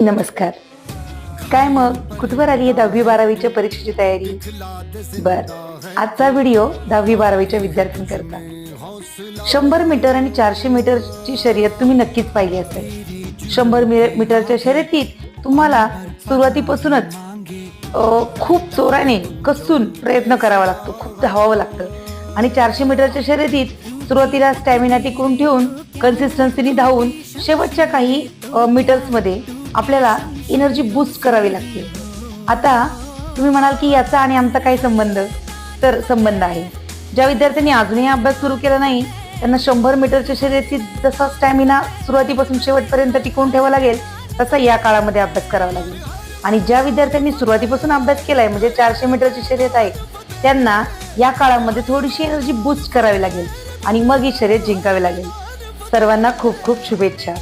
नमस्कार. काय मग? कुठवर आली आहे दहावी बारावीच्या परीक्षेची तयारी? बर. आजचा व्हिडिओ दहावी बारावीच्या विद्यार्थ्यांकरता. शंभर मीटर आणि चारशे मीटरची शर्यत तुम्ही नक्कीच पाहिली असेल. शंभर मीटरच्या शर्यतीत तुम्हाला सुरुवातीपासूनच खूप जोराने कसून प्रयत्न करावा लागतो. खूप धावावं लागतं. आणि चारशे मीटरच्या शर्यतीत सुरुवातीला स्टॅमिना टिकून ठेवून कन्सिस्टन्सीने धावून शेवटच्या काही मीटर्समध्ये आपल्याला एनर्जी बूस्ट करावी लागते. आता तुम्ही म्हणाल की याचा आणि आमचा काही संबंध? तर संबंध आहे. ज्या विद्यार्थ्यांनी अजूनही अभ्यास सुरू केला नाही त्यांना शंभर मीटरच्या शर्यतीत जसा स्टॅमिना सुरुवातीपासून शेवटपर्यंत टिकवून ठेवावा लागेल तसा या काळामध्ये अभ्यास करावा लागेल. आणि ज्या विद्यार्थ्यांनी सुरुवातीपासून अभ्यास केलाय म्हणजे चारशे मीटरची शर्यत आहे त्यांना या काळामध्ये थोडीशी एनर्जी बूस्ट करावी लागेल आणि मग ही शर्यत जिंकावी लागेल. सर्वांना खूप खूप शुभेच्छा.